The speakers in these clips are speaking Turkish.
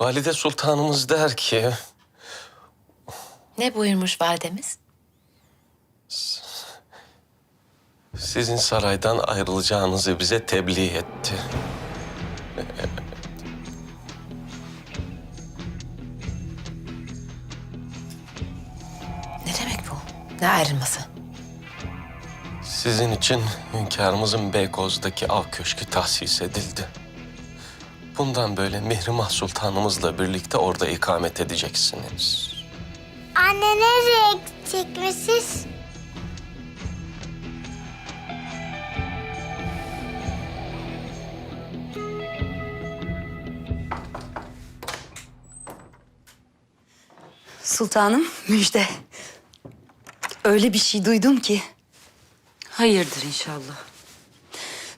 Valide Sultanımız der ki... Ne buyurmuş validemiz? Sizin saraydan ayrılacağınızı bize tebliğ etti. Ne demek bu? Ne ayrılması? Sizin için hünkârımızın Beykoz'daki av köşkü tahsis edildi. Bundan böyle Mihrimah Sultanımızla birlikte orada ikamet edeceksiniz. Anne nereye gidecekmişiz? Sultanım müjde. Öyle bir şey duydum ki. Hayırdır inşallah.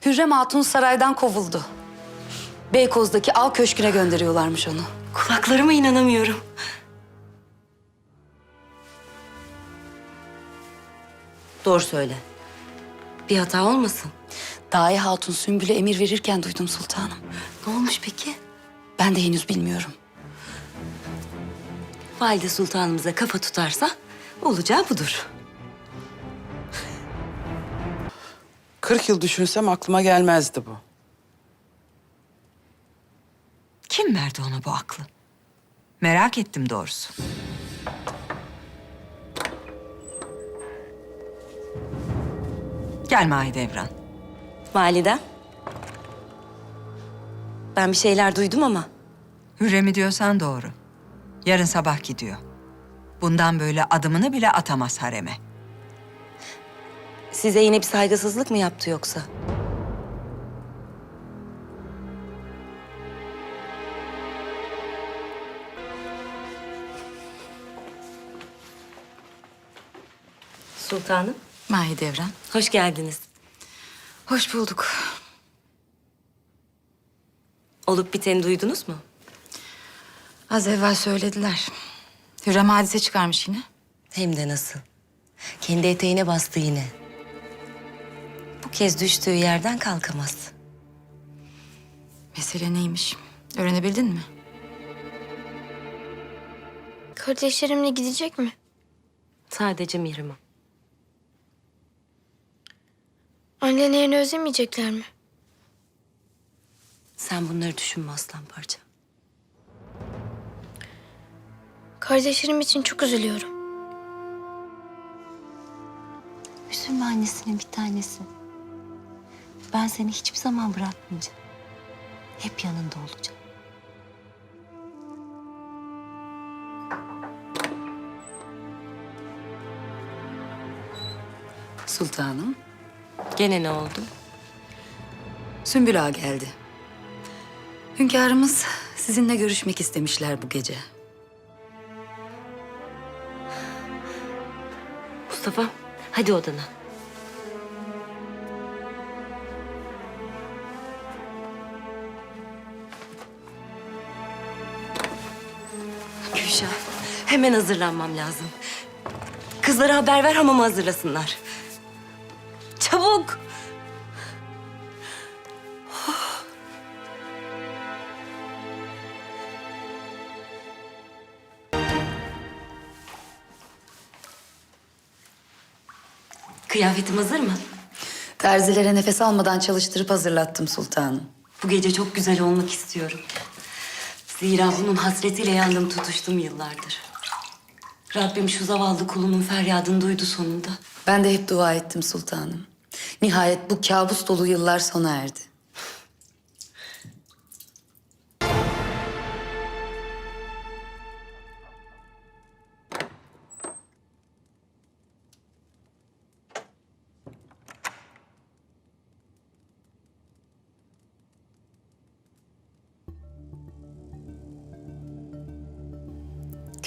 Hürrem Hatun saraydan kovuldu. Beykoz'daki av köşküne gönderiyorlarmış onu. Kulaklarıma inanamıyorum. Doğru söyle. Bir hata olmasın. Dahi Hatun Sümbül'e emir verirken duydum sultanım. Ne olmuş peki? Ben de henüz bilmiyorum. Valide sultanımıza kafa tutarsa olacağı budur. 40 yıl düşünsem aklıma gelmezdi bu. Kim verdi ona bu aklı? Merak ettim doğrusu. Gel Mahidevran. Validem. Ben bir şeyler duydum ama Hürrem'i diyorsan doğru. Yarın sabah gidiyor. Bundan böyle adımını bile atamaz hareme. size yine bir saygısızlık mı yaptı yoksa? Sultanım, Mahidevran. hoş geldiniz. Hoş bulduk. Olup biteni duydunuz mu? Az evvel söylediler. Hürrem hadise çıkarmış yine. Hem de nasıl. Kendi eteğine bastı yine. Bu kez düştüğü yerden kalkamaz. Mesele neymiş? Öğrenebildin mi? Kardeşlerimle gidecek mi? Sadece Mihrimah. Annelerini özlemeyecekler mi? Sen bunları düşünme aslan parça. Kardeşlerim için çok üzülüyorum. Üzülme annesinin bir tanesi. Ben seni hiçbir zaman bırakmayacağım. Hep yanında olacağım. Sultanım. Gene ne oldu? Sümbül Ağa geldi. Hünkârımız sizinle görüşmek istemişler bu gece. Mustafa, hadi odana. Gülşah, hemen hazırlanmam lazım. Kızlara haber ver hamama hazırlasınlar. Kıyafetim hazır mı? Terzilere nefes almadan çalıştırıp hazırlattım sultanım. Bu gece çok güzel olmak istiyorum. Zira bunun hasretiyle yandım tutuştum yıllardır. Rabbim şu zavallı kulunun feryadını duydu sonunda. Ben de hep dua ettim sultanım. Nihayet bu kabus dolu yıllar sona erdi.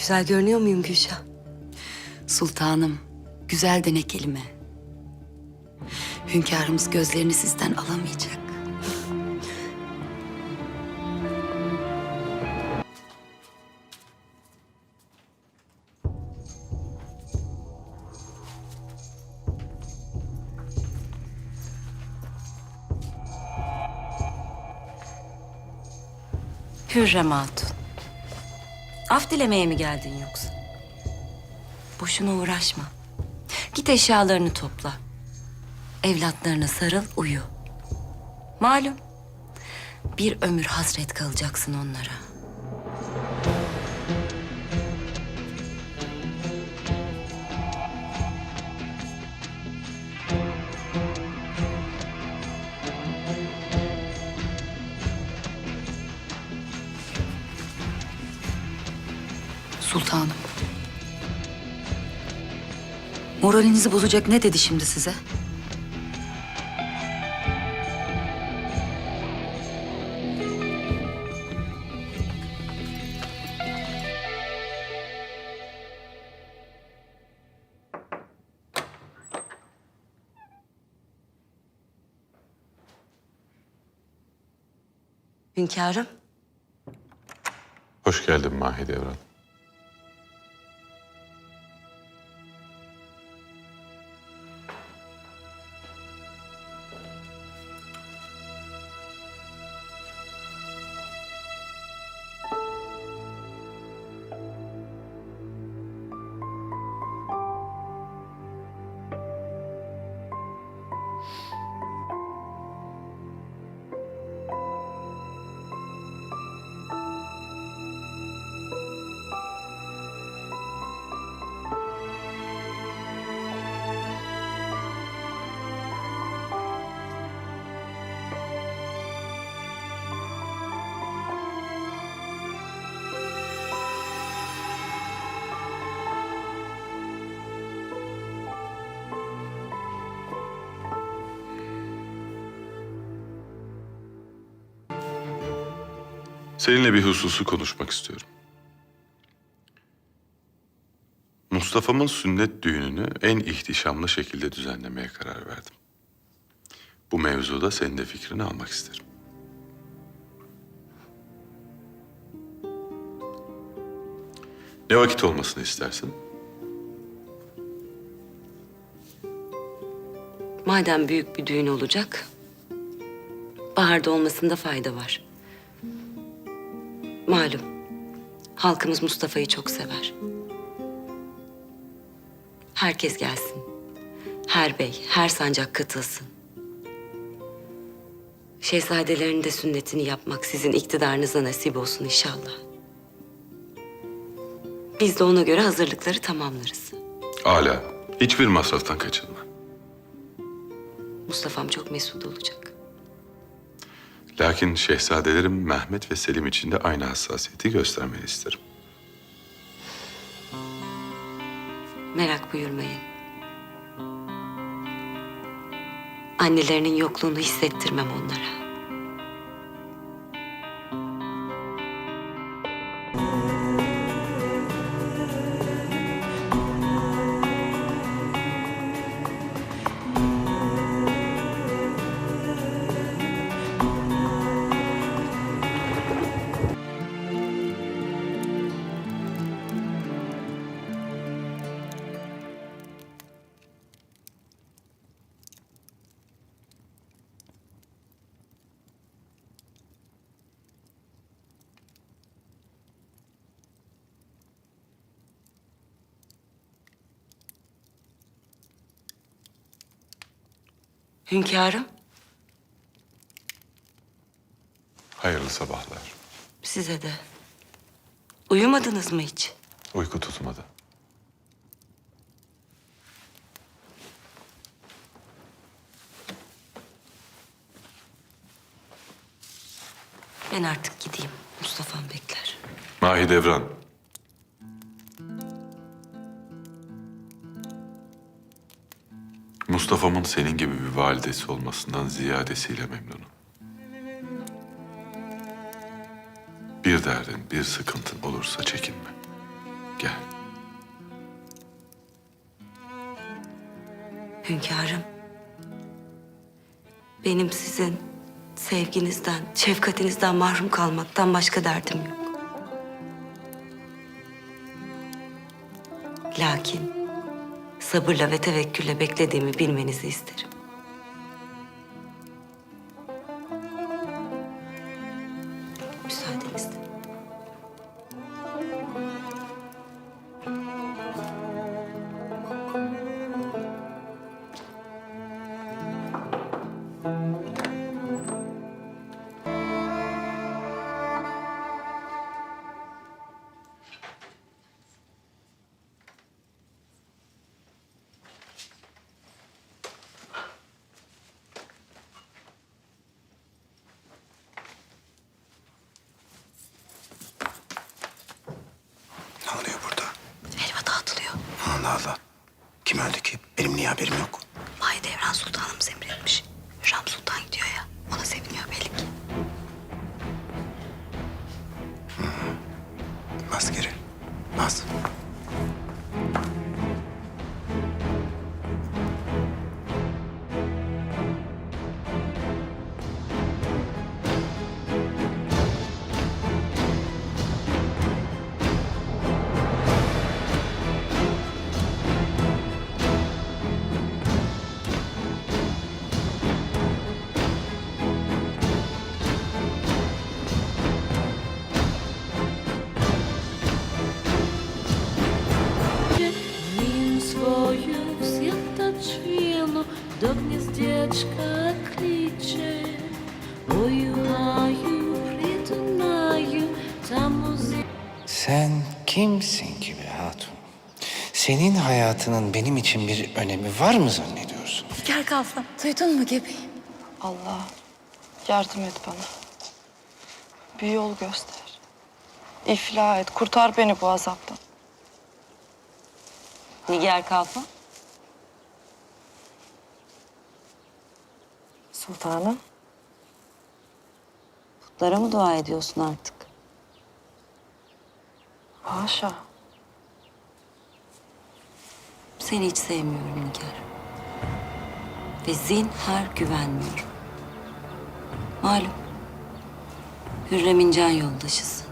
Güzel görünüyor muyum Gülşah? Sultanım, güzel de ne kelime. Hünkârımız gözlerini sizden alamayacak. Hürrem Hatun. Af dilemeye mi geldin yoksa? Boşuna uğraşma. Git eşyalarını topla. Evlatlarına sarıl, uyu. Malum, bir ömür hasret kalacaksın onlara. Sultanım. Moralinizi bozacak ne dedi şimdi size? Hünkârım, Hoş geldin Mahidevran. Seninle bir hususu konuşmak istiyorum. Mustafa'mın sünnet düğününü en ihtişamlı şekilde düzenlemeye karar verdim. Bu mevzuda senin de fikrini almak isterim. Ne vakit olmasını istersin? madem büyük bir düğün olacak, baharda olmasında fayda var. Malum, halkımız Mustafa'yı çok sever. Herkes gelsin. Her bey, her sancak katılsın. Şehzadelerin de sünnetini yapmak sizin iktidarınıza nasip olsun inşallah. Biz de ona göre hazırlıkları tamamlarız. Ala, hiçbir masraftan kaçınma. Mustafa'm çok mesut olacak. Lakin şehzadelerim Mehmet ve Selim için de aynı hassasiyeti göstermeni isterim. Merak buyurmayın. Annelerinin yokluğunu hissettirmem onlara. Hünkârım, Hayırlı sabahlar. size de. Uyumadınız mı hiç? Uyku tutmadı. Ben artık gideyim. Mustafa'm bekler. Mahidevran. Mustafa'mın senin gibi bir validesi olmasından ziyadesiyle memnunum. Bir derdin, bir sıkıntın olursa çekinme. Gel. Hünkârım. Benim sizin sevginizden, şefkatinizden mahrum kalmaktan başka derdim yok. Lakin sabırla ve tevekkülle beklediğimi bilmenizi isterim. Yok? Sen kimsin ki be hatun? Senin hayatının benim için bir önemi var mı zannediyorsun? Gel kalfa. Duydun mu gibi? Allah yardım et bana. Bir yol göster. İflah et, kurtar beni bu azaptan. Nigar Kalfa. Sultanım. Putlara mı dua ediyorsun artık? Haşa. Seni hiç sevmiyorum Nigar. Ve zinhar güvenmiyorum. Malum. Hürrem'in can yoldaşısın.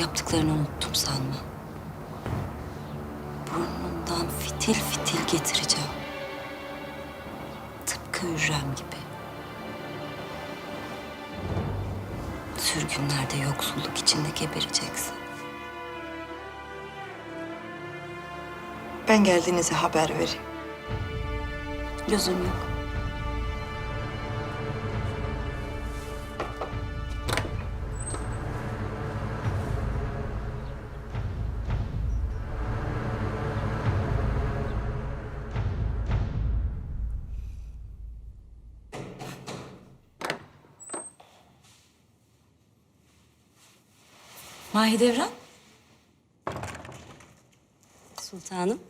Yaptıklarını unuttum sanma. Burnundan fitil fitil getireceğim. Tıpkı Hürrem gibi. Sürgünlerde yoksulluk içinde gebereceksin. Ben geldiğinize haber vereyim. Gözüm yok. Mahidevran. Sultanım.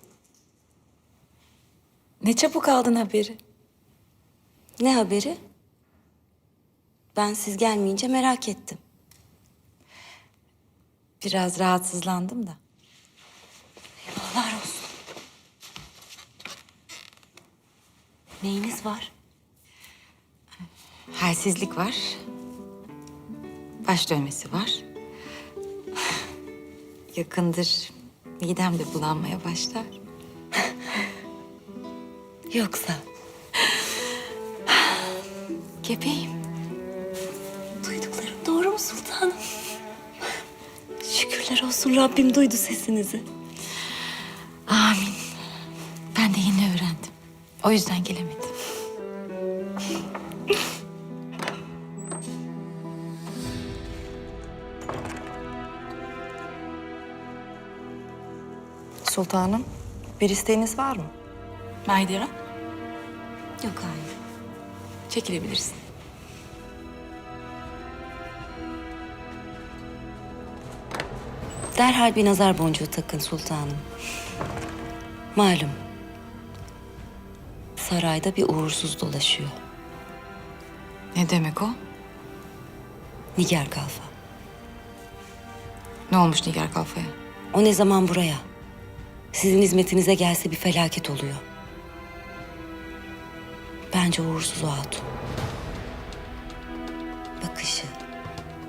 Ne çabuk aldın haberi. Ne haberi? Ben siz gelmeyince merak ettim. Biraz rahatsızlandım da. Eyvahlar olsun. Neyiniz var? Halsizlik var. Baş dönmesi var. Yakındır midem de bulanmaya başlar. Yoksa Gebeyim. duyduklarım doğru mu sultanım? Şükürler olsun Rabbim duydu sesinizi. Amin. Ben de yeni öğrendim. O yüzden gelemedim. Sultanım, bir isteğiniz var mı? Maydera, Yok hayır. çekilebilirsin. Derhal bir nazar boncuğu takın sultanım. Malum. Sarayda bir uğursuz dolaşıyor. Ne demek o? Nigar Kalfa. Ne olmuş Nigar Kalfa'ya? O ne zaman buraya? Sizin hizmetinize gelse bir felaket oluyor. Bence uğursuz o hatun. Bakışı,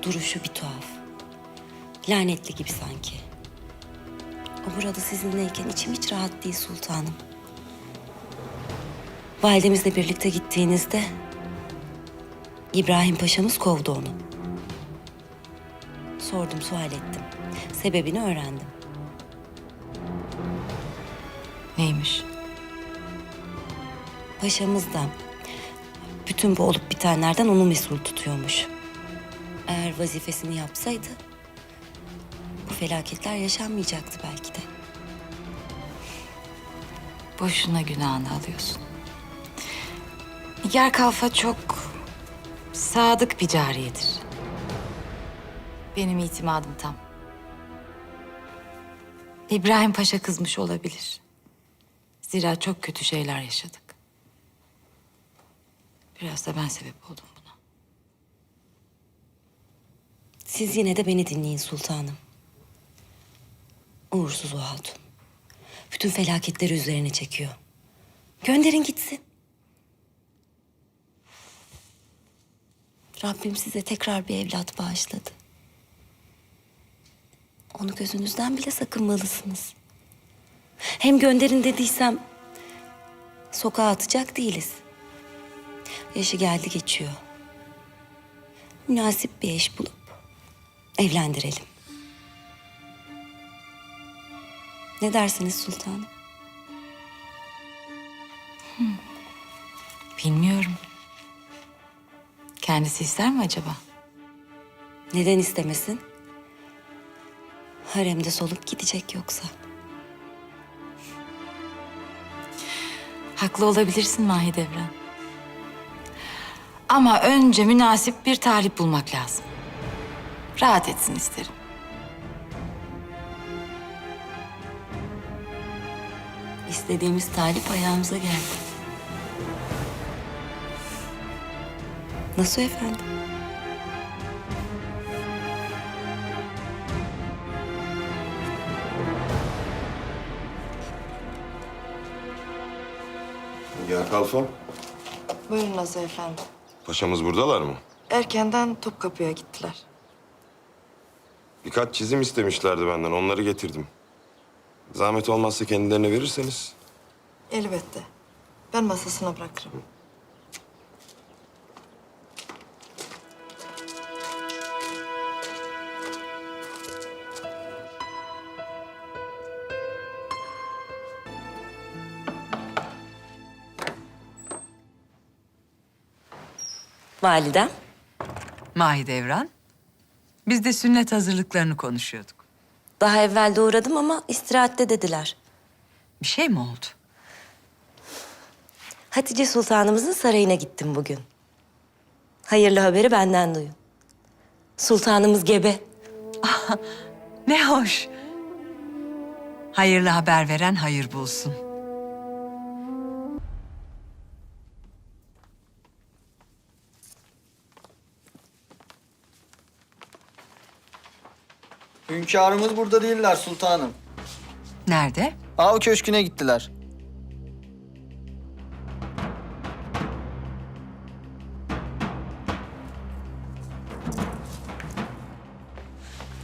duruşu bir tuhaf. Lanetli gibi sanki. O burada sizinleyken içim hiç rahat değil sultanım. Validemizle birlikte gittiğinizde İbrahim Paşa'mız kovdu onu. Sordum, sual ettim. Sebebini öğrendim. Neymiş? Paşamız da bütün bu olup bitenlerden onu mesul tutuyormuş. Eğer vazifesini yapsaydı bu felaketler yaşanmayacaktı belki de. Boşuna günahını alıyorsun. Nigar Kalfa çok sadık bir cariyedir. Benim itimadım tam. İbrahim Paşa kızmış olabilir. Zira çok kötü şeyler yaşadık. Biraz da ben sebep oldum buna. Siz yine de beni dinleyin sultanım. Uğursuz o hatun. Bütün felaketleri üzerine çekiyor. Gönderin gitsin. Rabbim size tekrar bir evlat bağışladı. Onu gözünüzden bile sakınmalısınız. Hem gönderin dediysem sokağa atacak değiliz. Yaşı geldi geçiyor. Münasip bir eş bulup evlendirelim. Ne dersiniz sultanım? Bilmiyorum. Kendisi ister mi acaba? Neden istemesin? Haremde solup gidecek yoksa. Haklı olabilirsin Mahidevran. Ama önce münasip bir talip bulmak lazım. Rahat etsin isterim. İstediğimiz talip ayağımıza geldi. Nasıl efendim? Kalfa, Buyurun Nazlı Efendi. paşamız buradalar mı? Erkenden Topkapı'ya gittiler. Birkaç çizim istemişlerdi benden, onları getirdim. Zahmet olmazsa kendilerine verirseniz. Elbette. Ben masasına bırakırım. Validem. Mahidevran. Biz de sünnet hazırlıklarını konuşuyorduk. Daha evvel de uğradım ama istirahatte dediler. Bir şey mi oldu? Hatice Sultanımızın sarayına gittim bugün. Hayırlı haberi benden duyun. Sultanımız gebe. Ne hoş. Hayırlı haber veren hayır bulsun. Hünkârımız burada değiller sultanım. Nerede? Av köşküne gittiler.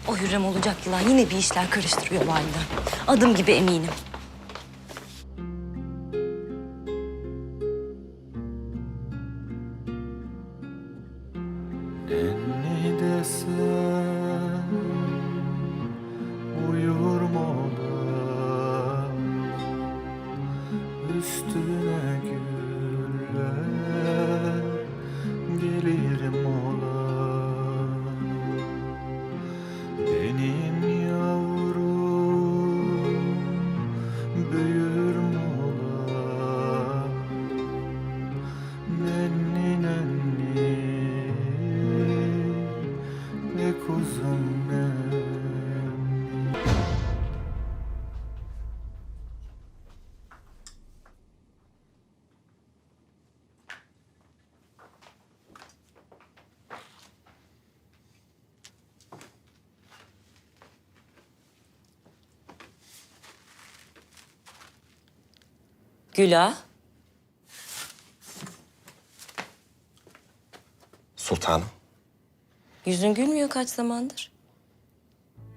O Hürrem olacak yılan yine bir işler karıştırıyor validem. Adım gibi eminim. Güla. Sultanım. Yüzün gülmüyor kaç zamandır.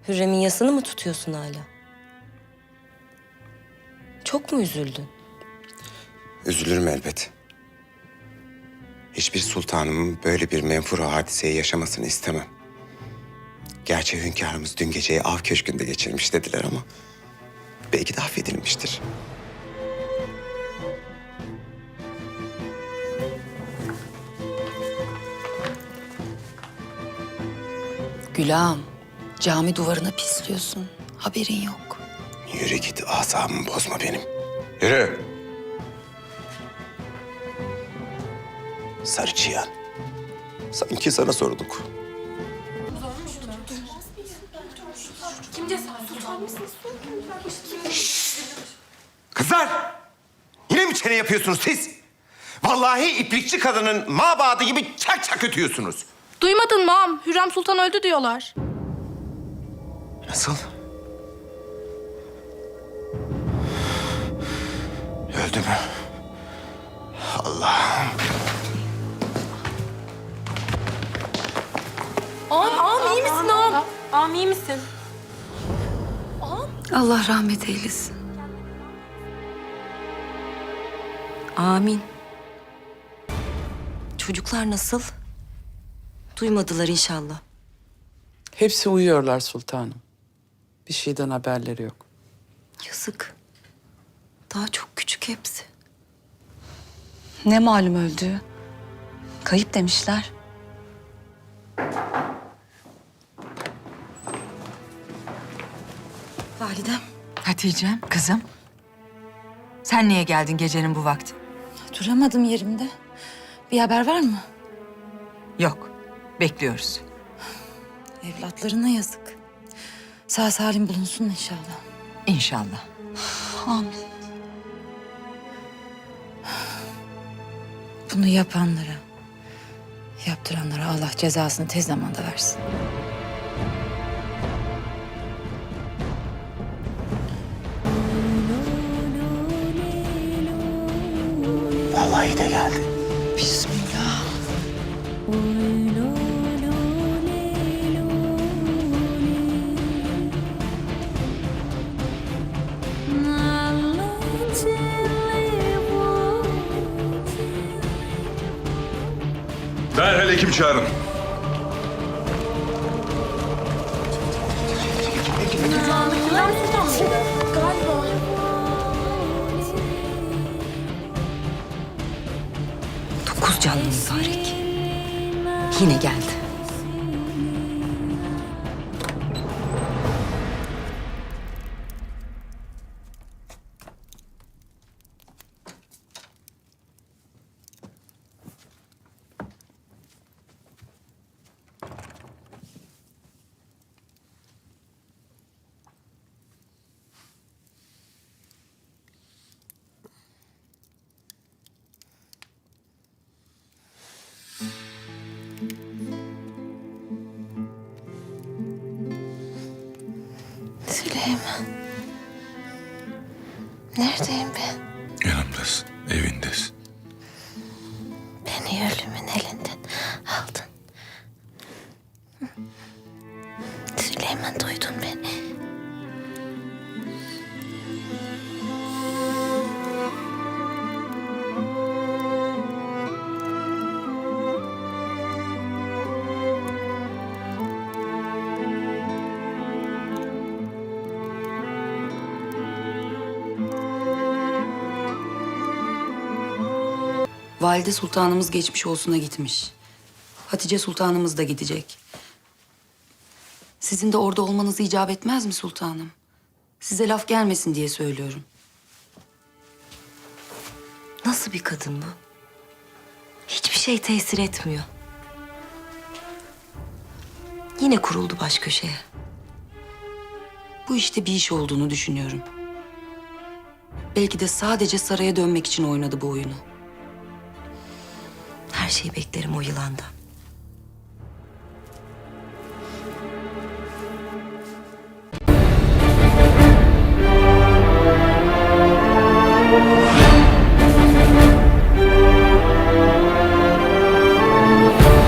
Hürrem'in yasını mı tutuyorsun hala? Çok mu üzüldün? Üzülürüm elbet. Hiçbir sultanımın böyle bir menfur hadiseyi yaşamasını istemem. Gerçi hünkârımız dün geceyi av köşkünde geçirmiş dediler ama... ...belki de affedilmiştir. Gülağım, cami duvarına pisliyorsun. Haberin yok. Yürü git asabımı bozma benim. Yürü. Sarı çıyan. Sanki sana sorduk. Kızlar! Yine mi çene yapıyorsunuz siz? Vallahi iplikçi kadının mabadı gibi çak çak ötüyorsunuz. Duymadın mı ağam? Hürrem Sultan öldü diyorlar. Nasıl? Öldü mü? Allah'ım. Ağam, ağam iyi misin ağam? Ağam iyi misin? Allah rahmet eylesin. Amin. Çocuklar nasıl? Duymadılar inşallah. Hepsi uyuyorlar sultanım. Bir şeyden haberleri yok. Yazık. Daha çok küçük hepsi. Ne malum öldüğü? Kayıp demişler. Validem. Hatice'm, kızım. Sen niye geldin gecenin bu vakti? Duramadım yerimde. Bir haber var mı? Yok, bekliyoruz. Evlatlarına yazık. Sağ salim bulunsun inşallah. İnşallah. Amin. Bunu yapanlara, yaptıranlara Allah cezasını tez zamanda versin. Vallahi de geldi. Bismillah. Derhal hekim çağırın. Dokuz canlı mübarek. Yine geldi. Süleyman. Neredeyim ben? Yanımdasın, evindesin. Valide Sultanımız geçmiş olsuna gitmiş. Hatice Sultanımız da gidecek. Sizin de orada olmanız icap etmez mi sultanım? Size laf gelmesin diye söylüyorum. Nasıl bir kadın bu? Hiçbir şey tesir etmiyor. Yine kuruldu baş köşeye. Bu işte bir iş olduğunu düşünüyorum. Belki de sadece saraya dönmek için oynadı bu oyunu. Her şeyi beklerim o yılandan.